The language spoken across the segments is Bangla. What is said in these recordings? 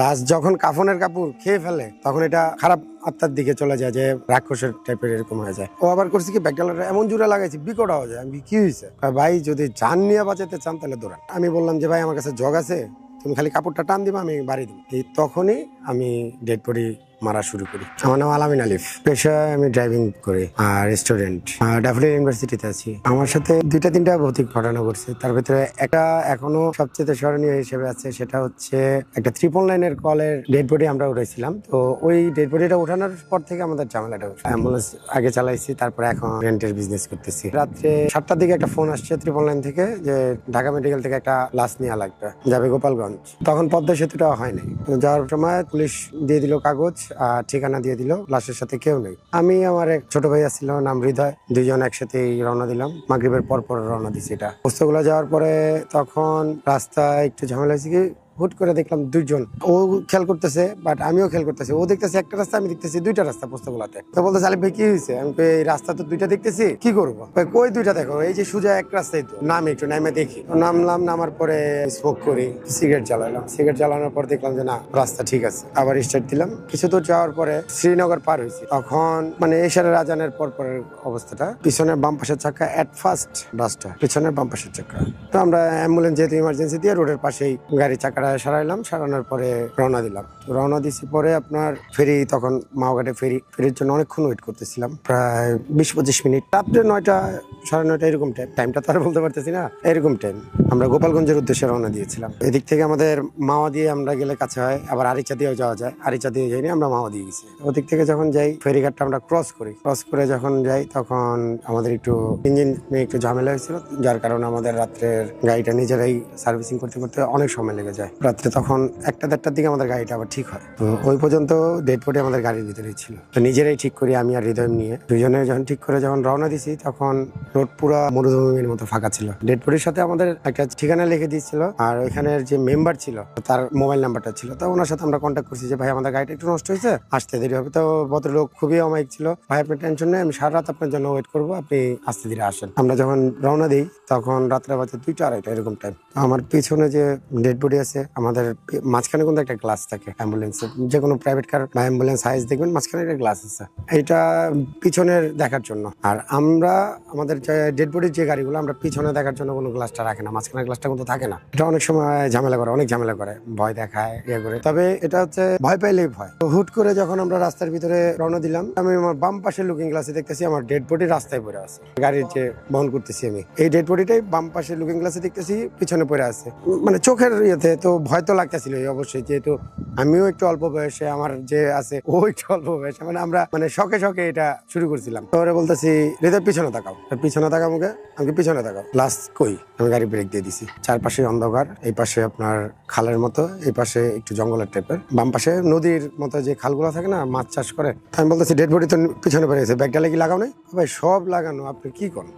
লাস্ট যখন কাফনের কাপড় খেয়ে ফেলে, তখন এটা খারাপ আত্মার দিকে চলে যায়, যে রাক্ষসের টাইপের এরকম হয়ে যায়। ও আবার করছি কি ব্যাকডালাটা এমন জুড়ে লাগাইছি, বিকট যায় আমি কি হয়েছে ভাই, যদি যান নিয়ে বাঁচাতে চান, তাহলে দৌড়ান। আমি বললাম যে, ভাই, আমার কাছে জগ আছে, তুমি খালি কাপড়টা টান দিবা, আমি বাড়ি দিব। তখনই আমি ডেড বডি মারা শুরু করি। আমার নাম আলামিন আলিফ। পেশায় আমি ড্রাইভিং করি আর স্টুডেন্ট ডাফলি ইউনিভার্সিটিতে আছি। আমার সাথে দুইটা তিনটা ভৌতিক ঘটনা ঘটছে। তার ভিতরে একটা এখনও সবচেয়ে স্মরণীয় হিসেবে আছে, সেটা হচ্ছে একটা ত্রিপল লাইনের কলের ডেড বডি আমরা উঠেছিলাম তো ওই ডেড বডিটা ওঠানোর পর থেকে আমাদের ঝামেলাটা হচ্ছে। অ্যাম্বুলেন্স আগে চালাইছি, তারপরে এখন রেন্টের বিজনেস করতেছি। রাত্রে সাতটার দিকে একটা ফোন আসছে ট্রিপল লাইন থেকে, যে ঢাকা মেডিকেল থেকে একটা লাশ নেওয়া লাগবে, যাবে গোপালগঞ্জ। তখন পদ্মা সেতুটা হয়নি। যাওয়ার সময় পুলিশ দিয়ে দিল কাগজ ঠিকানা দিয়ে দিল, লাশের সাথে কেউ নেই। আমি আমার এক ছোট ভাইয়া ছিল নাম হৃদয়। দুইজন একসাথে রওনা দিলাম। মাগরীবের পর পর রওনা দিছি এটা। পোস্তগুলো যাওয়ার পরে তখন রাস্তায় একটু ঝামেলা হয়েছে কি হুট করে দেখলাম দুইজন। ও খেয়াল করতেছে বাট আমিও খেয়াল করতেছি। ও দেখতেছে একটা রাস্তা আমি দেখতেছি দুইটা রাস্তা পোস্তগুলাতে তো বলতে আলিফ ভাই কি হয়েছে আমি এই রাস্তা তো দুইটা দেখতেছি কি করব? কই, দুইটা দেখো? এই যে সোজা এক রাস্তায় তো। নামি একটু নামে দেখি। নামলাম নামার পরে স্মোক করি সিগারেট জ্বালালাম। সিগারেট জ্বালানোর পর দেখলাম যে না রাস্তা ঠিক আছে। আবার স্টার্ট দিলাম। কিছু দূর যাওয়ার পরে শ্রীনগর পার হয়েছি। তখন মানে এশারের রাজানের পর পরের অবস্থাটা। পিছনের বাম পাশের চাকা এট ফার্স্ট বাসটা পিছনের বাম পাশের চাকা। তো আমরা অ্যাম্বুলেন্স যেহেতু ইমার্জেন্সি দিয়ে রোডের পাশেই গাড়ি চাকাটা সারাইলাম, সারানোর পরে রওনা দিলাম। রওনা দিছি পরে আপনার ফেরি, তখন মাওঘাটে ফেরি, ফেরির জন্য অনেকক্ষণ ওয়েট করতেছিলাম, প্রায় বিশ পঁচিশ মিনিট। রাত্রে নয়টা, সাড়ে নয়টা এরকম টাইম টাইমটা তো আর বলতে পারতেছি না, এরকম টাইম আমরা গোপালগঞ্জের উদ্দেশ্যে রওনা দিয়েছিলাম। এদিক থেকে আমাদের মাওয়া দিয়ে আমরা গেলে কাছে হয়, আবার আরিচা দিয়েও যাওয়া যায়। আরিচা দিয়ে যাইনি, আমরা মাওয়া দিয়ে গেছি। ওদিক থেকে যখন যাই, ফেরিঘাটটা আমরা ক্রস করি। ক্রস করে যখন যাই, তখন আমাদের একটু ইঞ্জিন নিয়ে একটু ঝামেলা হয়েছিল, যার কারণে আমাদের রাত্রের গাড়িটা নিজেরাই সার্ভিসিং করতে করতে অনেক সময় লেগে যায়। রাত্রে তখন একটা দেড়টার দিকে আমাদের গাড়িটা আবার ঠিক হয়। তো ওই পর্যন্ত ডেড বডি আমাদের গাড়ির ভিতরেই ছিল। তো নিজেরাই ঠিক করি, আমি আর হৃদয় নিয়ে। দুজনে যখন ঠিক করে যখন রওনা দিছি, তখন রোড পুরো মরুভূমির মতো ফাঁকা ছিল। ডেড বডির সাথে আমাদের একটা ঠিকানা লিখে দিয়েছিল আর ওইখানের যে মেম্বার ছিল, তার মোবাইল নাম্বারটা ছিল। তো ওনার সাথে আমরা কন্ট্যাক্ট করছি যে, ভাই, আমাদের গাড়িটা একটু নষ্ট হয়েছে, আসতে দেরি হবে। তো ভদ্রলোক খুবই অমায়িক ছিল। ভাই, আপনি টেনশন নেই আমি সারা রাত আপনার জন্য ওয়েট করব, আপনি আসতে ধীরে আসেন। আমরা যখন রওনা দিই, তখন রাত্রে বাজে দুইটা, আড়াইটা, এরকম টাইম আমার পিছনে যে ডেড বডি আছে আমাদের মাঝখানে কিন্তু একটা গ্লাস থাকে অ্যাম্বুলেন্সের যে কোনো প্রাইভেট কার বা অ্যাম্বুলেন্স হাইস দেখবেন, মাঝখানে একটা গ্লাস আছে। এটা পিছনের দেখার জন্য। আর আমরা, আমাদের যে ডেড বডির যে গাড়িগুলো, আমরা পিছনে দেখার জন্য কোনো গ্লাসটা রাখে না। মাঝখানে গ্লাসটা কিন্তু থাকে না। এটা অনেক সময় ঝামেলা করে, অনেক ঝামেলা করে। ভয় দেখায় ইয়ে করে। তবে এটা হচ্ছে, ভয় পাইলেই ভয়। তো হুট করে যখন আমরা রাস্তার ভিতরে রওনা দিলাম, আমি আমার বাম পাশে লুকিং গ্লাসে দেখতেছি, আমার ডেড বডি রাস্তায় পড়ে আছে। গাড়ির যে বহন করতেছি আমি। এই ডেড বডিটাই বাম পাশে লুকিং গ্লাসে দেখতেছি, পিছনে পড়ে আছে। মানে চোখের ইয়েতে তো ভয় তো লাগতেছিল অবশ্যই, যেহেতু আমিও একটু অল্প বয়সে, আমার যে আছে, ও একটু অল্প বয়সে মানে আমরা মানে শখে শখে এটা শুরু করছিলাম। তারপরে বলতেছি, হৃদয়, পিছনে তাকাও পিছনে তাকাও মুখে আমি পিছনে তাকাও। লাস্ট কই? আমি গাড়ি ব্রেক দিয়ে দিছি। চারপাশে অন্ধকার, এই পাশে আপনার খালের মতো, এই পাশে একটু জঙ্গলের টাইপের বাম পাশে নদীর মতো যে খালগুলো থাকে না, মাছ চাষ করে। আমি বলতেছি ডেড বডি তো পিছনে পড়ে গেছে ব্যাগটা কি লাগাও নাই? ভাই, সব লাগানো, আপনি কি করেন?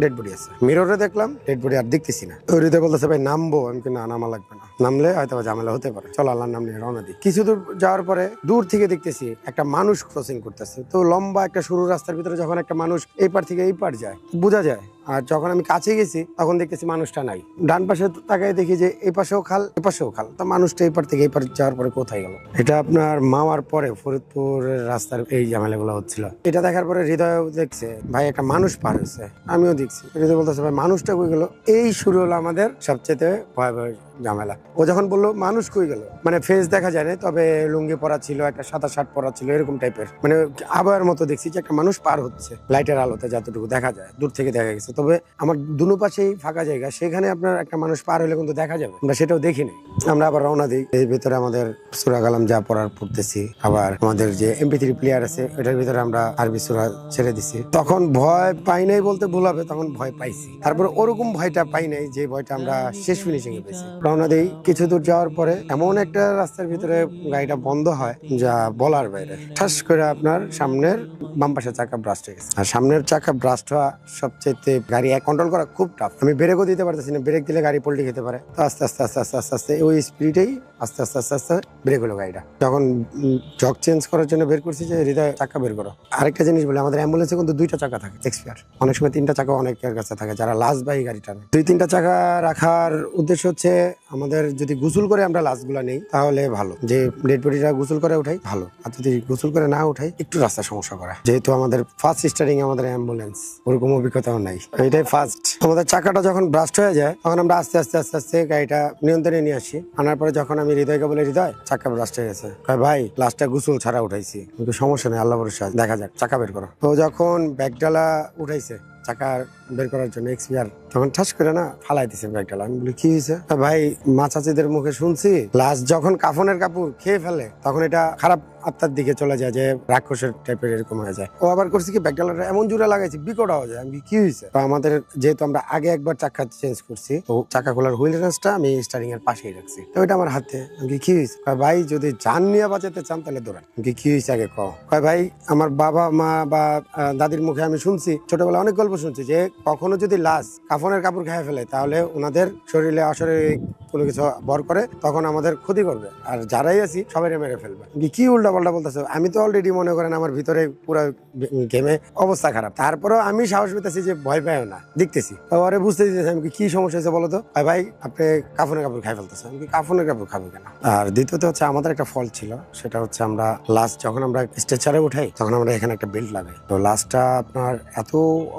ডেড বডি আছে। মিররে দেখলাম ডেড বডি আর দেখতেছি না। ওই হৃদয় বলতেছে, ভাই, নামবো। আমি কি না, নামা লাগবে না। নামলে হয়তো ঝামেলা হতে পারে। চল, আল্লাহর নাম নিয়ে রওনা দিই। কিছু দূর যাওয়ার পরে দূর থেকে দেখতেছি একটা মানুষ ক্রসিং করতেছে। তো লম্বা একটা সরু রাস্তার ভিতরে যখন একটা মানুষ এই পার থেকে এই পার যায়, বোঝা যায়। আর যখন আমি কাছে গেছি, তখন দেখতেছি মানুষটা নাই। ডান পাশে তাকায় দেখি যে এই পাশেও খাল, এই পাশেও খাল। তো মানুষটা এই পার থেকে এই পার যাওয়ার পরে কোথায় গেল? এটা আপনার মাওয়ার পরে ফরিদপুরের রাস্তার এই ঝামেলাগুলো হচ্ছিল। এটা দেখার পরে হৃদয় দেখছে, ভাই, একটা মানুষ পার হয়েছে। আমিও দেখছি। হৃদয় বলতেছে, ভাই, মানুষটা কই গেল? এই শুরু হলো আমাদের সবচেয়ে ভয়াবহ ঝামেলা। ও যখন বলল, মানুষ কই গেল? মানে ফেস দেখা যায় না তবে লুঙ্গি পরা ছিল, একটা সাদা শার্ট পরা ছিল, এরকম টাইপের মানে আবহাওয়ার মতো দেখছি যে একটা মানুষ পার হচ্ছে লাইটের আলোতে যতটুকু দেখা যায়, দূর থেকে দেখা গেছে। তবে আমার দুনো পাশেই ফাঁকা জায়গা, সেখানে আপনার একটা মানুষ পার হলে কিন্তু দেখা যাবে। আমরা সেটাও দেখিনি আমরা আবার রওনা দিই। এর ভিতরে আমাদের সুরা কালাম যা পড়ার পড়তেছি, আবার আমাদের যে এমপি থ্রি প্লেয়ার আছে ওটার ভিতরে আমরা আরবি সুরা ছেড়ে দিছি। তখন ভয় পাই নাই বলতে ভুল হবে, তখন ভয় পাইছি। তারপরে ওরকম ভয়টা পাই নাই যে ভয়টা আমরা শেষ ফিনিশিং এ পেয়েছি। রওনা দিই কিছু দূর যাওয়ার পরে এমন একটা রাস্তার ভিতরে গাড়িটা বন্ধ হয় যা বলার বাইরে। ঠাস করে আপনার সামনের বাম চাকা ব্রাস্ট হয়ে গেছে। আর সামনের চাকা ব্রাস্ট হওয়া সবচেয়ে গাড়ি কন্ট্রোল করা খুব টাফ আমি ব্রেকও দিতে পারতেছি না ব্রেক দিলে গাড়ি পল্টি খেতে পারে। তো আস্তে আস্তে আস্তে আস্তে আস্তে আস্তে ওই স্পিডেই আস্তে আস্তে আস্তে আস্তে ব্রেক হলো গাড়িটা। যখন জগ চেঞ্জ করার জন্য বের করছি যে হৃদয়, চাকা বের করো। আরেকটা জিনিস বলে, আমাদের অ্যাম্বুলেন্সে কিন্তু দুইটা চাকা থাকে এক্সপিয়ার অনেক সময় তিনটা চাকা অনেকের কাছে থাকে, যারা লাস্ট বাই গাড়িটা দুই, তিনটা চাকা রাখার উদ্দেশ্য হচ্ছে আমাদের যদি গোসল করে আমরা লাশগুলা নেই, তাহলে ভালো। যে ডেড বডিটা গোসল করে উঠাই, ভালো। আর যদি গোসল করে না উঠাই, একটু রাস্তা সমস্যা করা। যেহেতু আমাদের ফার্স্ট স্টার্টিং আমাদের অ্যাম্বুলেন্স ওরকম অভিজ্ঞতাও নাই। এটাই ফার্স্ট আমাদের চাকাটা যখন ব্রাস্ট হয়ে যায়, তখন আমরা আস্তে আস্তে আস্তে আস্তে গাড়িটা নিয়ন্ত্রণে নিয়ে আসি। আনার পরে যখন আমি হৃদয়কে বলে, হৃদয়, চাকা ব্রাস্ট হয়ে গেছে। ভাই লাস্টটা গোসল ছাড়া উঠাইছি। কিন্তু সমস্যা নেই আল্লাহ দেখা যাক, চাকা বের করো। তো যখন ব্যাগডালা উঠাইছে চাকা বের করার জন্য এক্সপিয়ার তখন ঠাস করে না ফালাই দিছে ব্যাগটা আমি বলি, কি হয়েছে ভাই, মাছাচিদের মুখে শুনছি লাস্ট যখন কাফনের কাপড় খেয়ে ফেলে, তখন এটা খারাপ আত্মার দিকে চলে যায় যে রাক্ষসের টাইপের এরকম হয়ে যায়। ও আবার করছে কি ব্যাগডালাটা এমন জোরে লাগাইছে, বিকট যায় আমি কি হয়েছে তো আমাদের যেহেতু আমরা আগে একবার চাকা চেঞ্জ করছি, তো চাকা খোলার হুইল রেঞ্জটা আমি স্টারিং এর পাশেই রাখছি। তো ওইটা আমার হাতে। আমি কি হয়েছে ভাই, যদি জান নিয়ে বাঁচাতে চান, তাহলে দৌড়ান। আমি কি হয়েছে আগে কও? ভাই, আমার বাবা, মা বা দাদির মুখে আমি শুনছি ছোটবেলা অনেক গল্প শুনছি যে, কখনো যদি লাশ কাফনের কাপড় খেয়ে ফেলে, তাহলে ওনাদের শরীরে অশরীরিক কোনো কিছু বর করে, তখন আমাদের ক্ষতি করবে। আর যারাই আছি সবাই মেরে ফেলবে। কি উল্টা পাল্টা বলতেছে আমি তো অলরেডি মনে করেন আমার ভিতরে পুরো গেমে অবস্থা খারাপ। তারপরেও আমি সাহস পেতেছি যে ভয় পাইও না। দেখতেছি। ওরে বুঝতে দিতেছি আমি কি, সমস্যা হয়েছে বলো তো? ভাই ভাই আপনি কাফনের কাপড় খাই ফেলতেছে আমি কাফনের কাপড় খাব কেন? আর দ্বিতীয়ত হচ্ছে আমাদের একটা ফল ছিল সেটা হচ্ছে আমরা লাস্ট যখন আমরা স্ট্রেচারে উঠাই তখন আমরা এখানে একটা বেল্ট লাগাই। তো লাস্টটা আপনার এত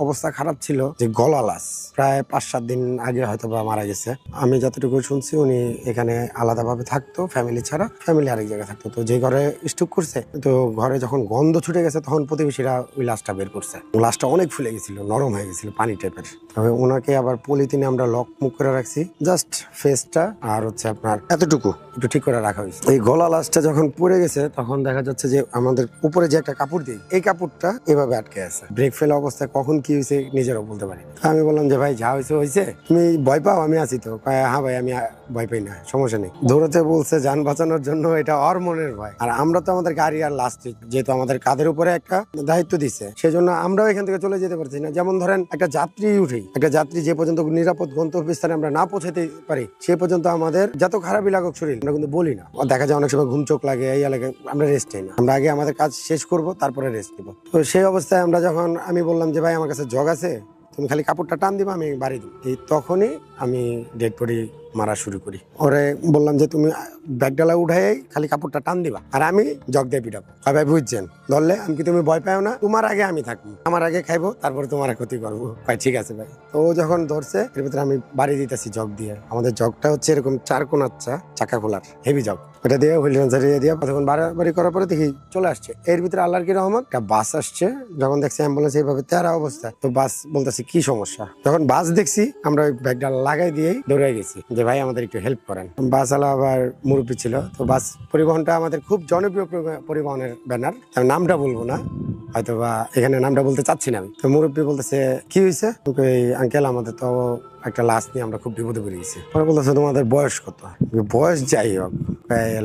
অবস্থা খারাপ ছিল যে গলা লাশ প্রায় পাঁচ সাত দিন আগে হয়তো বা মারা গেছে। আমি যতটুকু শুনছি উনি এখানে আলাদাভাবে থাকতো ফ্যামিলি ছাড়া। ফ্যামিলি আরেক জায়গায় থাকতো। তো যে ঘরে স্টুক করছে। তো ঘরে যখন গন্ধ ছুটে গেছে, তখন প্রতিবেশীরা ওই লাশটা বের করছে। লাশটা অনেক ফুলে গেছিল, নরম হয়ে গেছিল, পানি টাইপের। তবে ওনাকে আবার পলিথিনে আমরা লক মুখ করে রাখছি। জাস্ট ফেসটা আর হচ্ছে আপনার এতটুকু? একটু ঠিক করে রাখা হয়েছে। এই গলা লাশটা যখন পড়ে গেছে তখন দেখা যাচ্ছে যে আমাদের উপরে যে একটা কাপড় দিই এই কাপড়টা এভাবে আটকে আছে। ব্রেক ফেলা অবস্থায় কখন কি হয়েছে নিজেরও বলতে পারি। আমি বললাম যে ভাই যা হয়েছে হয়েছে। তুমি ভয় পাও আমি আছি তো। হ্যাঁ ভাই আমি ভয় পাই না সমস্যা নেই। দৌড়তে বলছে যান বাঁচানোর জন্য এটা অর মনের ভয়। আর আমরা তো আমাদের গাড়ি আর লাস্ট যেহেতু আমাদের কাঁধের উপরে একটা দায়িত্ব দিচ্ছে সেজন্য আমরাও এখান থেকে চলে যেতে পারছি না। যেমন ধরেন একটা যাত্রী উঠেই একটা যাত্রী যে পর্যন্ত নিরাপদ গন্তব্যস্থানে আমরা না পৌঁছাতে পারি, সে পর্যন্ত আমাদের যত খারাপই লাগুক শরীর, আমরা কিন্তু বলি না। দেখা যায় অনেক সময় ঘুম চোখ লাগে, এই লাগে, আমরা রেস্ট নিই না। আমরা আগে আমাদের কাজ শেষ করব, তারপরে রেস্ট নিব। তো সেই অবস্থায় আমরা যখন, আমি বললাম যে, ভাই, আমার কাছে জগ আছে, তুমি খালি কাপড়টা টান দিবা, আমি বাড়ি দিব এই তখনই আমি ডেড বডি মারা শুরু করি। ওরে বললাম যে তুমি ব্যাগডালা উঠাই খালি কাপড়টা টান দিবা। আর আমি জগ দিয়ে পিটাবো। হয় ভাই, বুঝছেন? ধরলে আমি কি তুমি ভয় পাও না? তোমার আগে আমি থাকব। আমার আগে খাইবো, তারপরে তোমার ক্ষতি করব। ভাই ঠিক আছে, ভাই। তো ও যখন ধরছে, এর ভিতরে আমি বাড়ি দিতেছি জগ দিয়ে। আমাদের জগটা হচ্ছে এরকম চার কোনাচ্ছা চাকা খোলার হেভি জগ। ওটা দিয়ে হুইল রেঞ্জারিয়ে দিয়ে তখন বাড়াবাড়ি করার পরে দেখি চলে আসছে। এর ভিতরে আল্লাহর কি রহমত? একটা বাস আসছে। যখন দেখছি অ্যাম্বুলেন্স এইভাবে তেরা অবস্থা তো বাস বলতেছে, কি সমস্যা? যখন বাস দেখছি, আমরা ওই ব্যাগটা লাগাই দিয়েই দৌড়ে গেছি। যে ভাই, আমাদের একটু হেল্প করেন। বাস আলা আবার মুরব্বী ছিল, তো বাস পরিবহনটা আমাদের খুব জনপ্রিয় পরিবহ- পরিবহনের ব্যানার। আমি নামটা বলব না হয়তো বা এখানে নামটা বলতে চাচ্ছি না আমি। তো মুরব্বী বলতেছে, কি হয়েছে আঙ্কেল আমাদের তো একটা লাশ নিয়ে আমরা খুব বিপদে পড়ে গেছি। বলতেছে, তোমাদের বয়স কত? বয়স যাই হোক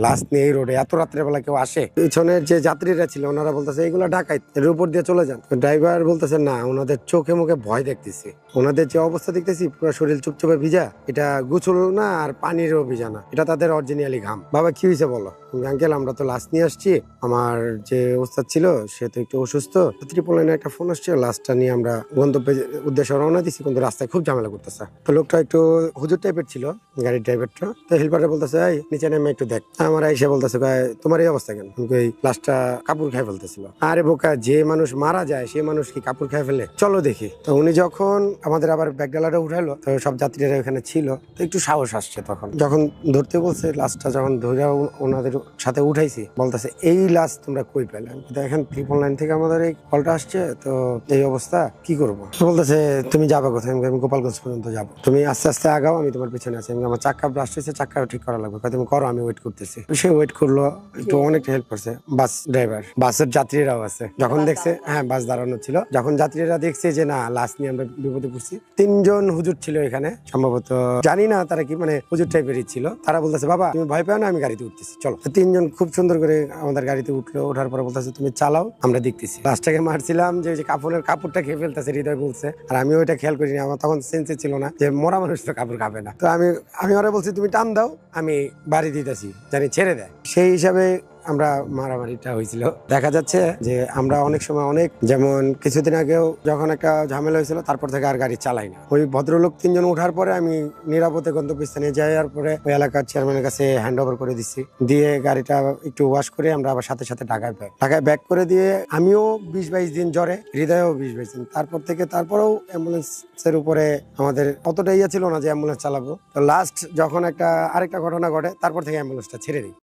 লাশ নিয়ে এই রোডে এত রাত্রে বেলা কেউ আসে? পিছনের যে যাত্রীরা ছিল, ওনারা বলতেছে, এইগুলো ডাকাইত, এর উপর দিয়ে চলে যান। ড্রাইভার বলতেছে, না, ওনাদের চোখে মুখে ভয় দেখতেছি। ওনাদের যে অবস্থা দেখতেছি, পুরো শরীর চুপচুপে ভিজা। এটা গুছল না আর পানিরও ভিজা না। এটা তাদের অরিজিনালি ঘাম। বাবা, কি হয়েছে বলো? আঙ্কেল আমরা তো লাশ নিয়ে আসছি। আমার যে ওস্তাদ ছিল, সে তো একটু অসুস্থ। ত্রিপল লাইনে একটা ফোন আসছে লাশটা নিয়ে আমরা গন্তব্যের উদ্দেশ্যে রওনা দিচ্ছি কিন্তু রাস্তায় খুব ঝামেলা করতেছে। তো লোকটা একটু হুজুর টাইপের ছিল, গাড়ির ড্রাইভারটা তো হেল্পারে বলতেছে, এই, নিচে নেমে একটু দেখ। আমার এসে বলতেছে তোমার এই অবস্থা কেন? এই লাশটা কাপড় খাই ফেলতেছিল। আরে বোকা, যে মানুষ মারা যায়, সে মানুষ কি কাপড় খাই ফেলে? চলো দেখি। তো উনি যখন আমাদের আবার ব্যাগডালাটা উঠালো তো সব যাত্রীরা ওখানে ছিল, তো একটু সাহস আসছে তখন। যখন ধরতে বলছে লাশটা যখন ধরে ওনাদের সাথে উঠাইছি। বলতেছে, এই লাশ তোমরা কই পেলে? দেখেন ট্রিপল লাইন থেকে আমাদের এই কলটা আসছে, তো এই অবস্থা, কি করব? বলতেছে, তুমি যাবে কোথায়? আমি গোপালগঞ্জ পর্যন্ত যাব। তুমি আস্তে আস্তে আগাও আমি তোমার পিছনে আছি। আমি আমার চাক্কা ব্রাস্ট হয়েছে চাক্কা ঠিক করা লাগবে। তুমি করো আমি ওয়েট করতেছি। সে ওয়েট করল একটু অনেকটা হেল্প করছে। বাস ড্রাইভার বাসের যাত্রীরাও আছে। যখন দেখছে হ্যাঁ বাস দাঁড়ানো ছিল। যখন যাত্রীরা দেখছে যে না লাশ নিয়ে আমরা বিপদে পড়ছি। তিনজন হুজুর ছিল এখানে। সম্ভবত জানি না তারা কি মানে হুজুর টাইপেরই ছিল। তারা বলতেছে বাবা তুমি ভয় পাও না আমি গাড়িতে উঠতেছি। চলো। তিনজন খুব সুন্দর করে আমাদের গাড়িতে উঠল। ওঠার পরে বলতেছে তুমি চালাও আমরা দেখতেছি। লাশটাকে মারছিলাম যে যে কাপড়ের কাপড়টা খেয়ে ফেলতেছে হৃদয় বলছে। আর আমি ওইটা খেয়াল করিনি আমার তখন সেন্সে ছিল না। যে মরা মানুষ তো কাপড় খাবে না। তো আমি আমি ওরা বলছি, তুমি টান দাও, আমি বাড়ি দিতেছি। জানি ছেড়ে দেয়। সেই হিসাবে আমরা মারামারিটা হয়েছিল। দেখা যাচ্ছে যে আমরা অনেক সময় অনেক, যেমন কিছুদিন আগেও যখন একটা ঝামেলা হয়েছিল, তারপর থেকে আর গাড়ি চালাই না। ওই ভদ্রলোক তিনজন ওঠার পরে আমি নিরাপদে গন্তব্যস্থানে যাওয়ার পরে ওই এলাকার চেয়ারম্যানের কাছে হ্যান্ড ওভার করে দিচ্ছি দিয়ে গাড়িটা একটু ওয়াশ করে আমরা আবার সাথে সাথে ঢাকায় ব্যাক ঢাকায় ব্যাক করে দিয়ে আমিও বিশ বাইশ দিন জ্বরে, হৃদয়ও বিশ বাইশ দিন। তারপর থেকে তারপরেও অ্যাম্বুলেন্সের উপরে আমাদের অতটা ইয়ে ছিল না যে অ্যাম্বুলেন্স চালাবো। তো লাস্ট যখন একটা আরেকটা ঘটনা ঘটে, তারপর থেকে অ্যাম্বুলেন্সটা ছেড়ে দিই।